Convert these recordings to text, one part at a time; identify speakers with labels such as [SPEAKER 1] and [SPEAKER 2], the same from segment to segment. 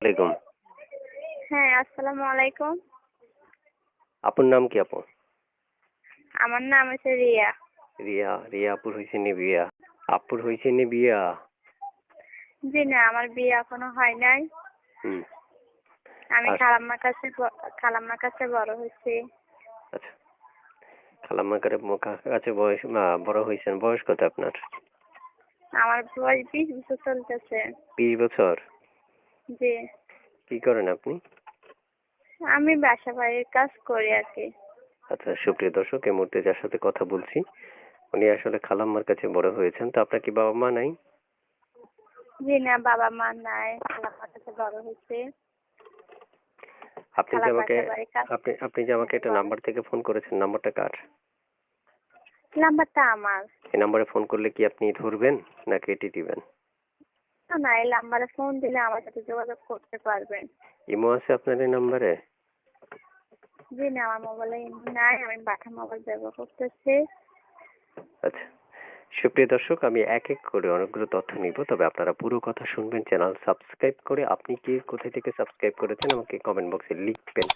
[SPEAKER 1] আলাইকুম।
[SPEAKER 2] হ্যাঁ আসসালামু আলাইকুম।
[SPEAKER 1] নাম কি আপু?
[SPEAKER 2] আমার নাম হচ্ছে রিয়া।
[SPEAKER 1] রিয়া রিয়া আপুর হয়েছে নি বিয়া? আপুর হয়েছে নি বিয়া?
[SPEAKER 2] জি না আমার বিয়ে এখনও হয় নাই।
[SPEAKER 1] হুম।
[SPEAKER 2] আমি। খালাম্মার কাছে ব- খালাম্মার কাছে বড় হয়েছি।
[SPEAKER 1] আচ্ছা। কাছে কাছে বয়স বড় হয়েছেন। বয়স কত আপনার?
[SPEAKER 2] আমার বয়স বিশ বছর চলতেছে।
[SPEAKER 1] বিশ বছর?
[SPEAKER 2] জি।
[SPEAKER 1] কি করেন আপনি?
[SPEAKER 2] আমি বাসা বাড়ির কাজ করি আর কি।
[SPEAKER 1] আচ্ছা সুপ্রিয় দর্শক এই মুহূর্তে যার সাথে কথা বলছি উনি আসলে খালাম্মার কাছে বড় হয়েছেন তো আপনার কি বাবা মা নাই?
[SPEAKER 2] জি না বাবা মা নাই খালাম্মার কাছে বড় হয়েছে।
[SPEAKER 1] আপনি যে আমাকে আপনি আপনি যে আমাকে একটা নাম্বার থেকে ফোন করেছেন নাম্বারটা কার?
[SPEAKER 2] নাম্বারটা আমার।
[SPEAKER 1] এই নাম্বারে ফোন করলে কি আপনি ধরবেন না কেটে দিবেন?
[SPEAKER 2] না, না এই নাম্বারে ফোন দিলে আমার সাথে যোগাযোগ করতে পারবেন।
[SPEAKER 1] ইমো আছে আপনার এই নাম্বারে?
[SPEAKER 2] জি না আমার মোবাইলে নাই আমি বাটা মোবাইল ব্যবহার করতেছি।
[SPEAKER 1] আচ্ছা সুপ্রিয় দর্শক আমি এক এক করে অনেকগুলো তথ্য নিব তবে আপনারা পুরো কথা শুনবেন চ্যানেল সাবস্ক্রাইব করে আপনি কি কোথায় থেকে সাবস্ক্রাইব করেছেন আমাকে কমেন্ট বক্সে লিখবেন।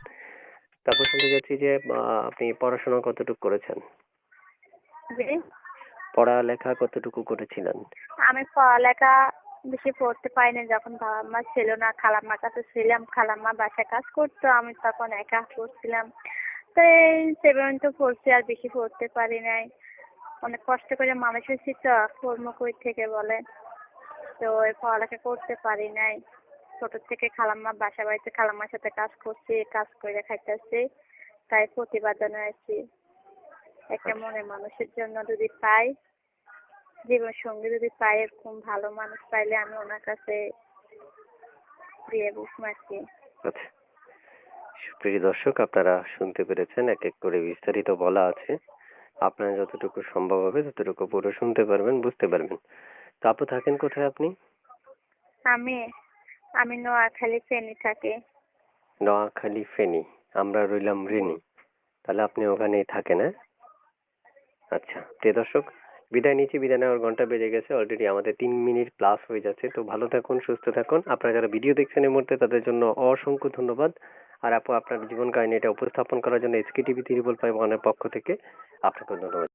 [SPEAKER 1] তারপর শুনতে যাচ্ছি যে আপনি পড়াশোনা কতটুকু করেছেন? পড়ালেখা কতটুকু করেছিলেন?
[SPEAKER 2] আমি পড়ালেখা বেশি পড়তে পারিনি যখন বাবা মা ছিল না খালাম্মার কাছে ছিলাম খালাম্মা বাসায় কাজ করতো আমি তখন একা পড়ছিলাম। তো এই সেভেন তো পড়ছি আর বেশি পড়তে পারি নাই। অনেক কষ্ট করে মানুষ হয়েছি তো কর্ম কই থেকে বলে? তো ওই পড়ালেখা করতে পারি নাই। ছোট থেকে খালাম্মা বাসা বাড়িতে খালাম্মার সাথে কাজ করছি কাজ করে খাইতেছি। তাই প্রতিবাদ জানাইছি। একটা মনে মানুষের জন্য যদি পাই জীবন সঙ্গী যদি পাই এরকম ভালো মানুষ পাইলে আমি ওনার কাছে বিয়ে বসবো আর কি।
[SPEAKER 1] আচ্ছা। সুপ্রিয় দর্শক আপনারা শুনতে পেরেছেন এক এক করে বিস্তারিত বলা আছে। আপনার যতটুকু সম্ভব হবে ততটুকু পুরো শুনতে পারবেন বুঝতে পারবেন। তো আপু থাকেন কোথায় আপনি?
[SPEAKER 2] আমি আমি নোয়াখালী ফেনী থাকি।
[SPEAKER 1] নোয়াখালী ফেনী আমরা রইলাম রেনি। তাহলে আপনি ওখানেই থাকেন হ্যাঁ? আচ্ছা। প্রিয় দর্শক বিদায় নিচ্ছি, বিদায় নেওয়ার ঘণ্টা বেজে গেছে অলরেডি আমাদের তিন মিনিট প্লাস হয়ে যাচ্ছে, তো ভালো থাকুন, সুস্থ থাকুন। আপনারা যারা ভিডিও দেখছেন এই মুহূর্তে, তাদের জন্য অসংখ্য ধন্যবাদ। আর আপু, আপনার জীবন কাহিনী এটা উপস্থাপন করার জন্য এসকে টিভি ওয়ানের পক্ষ থেকে আপনাকে ধন্যবাদ।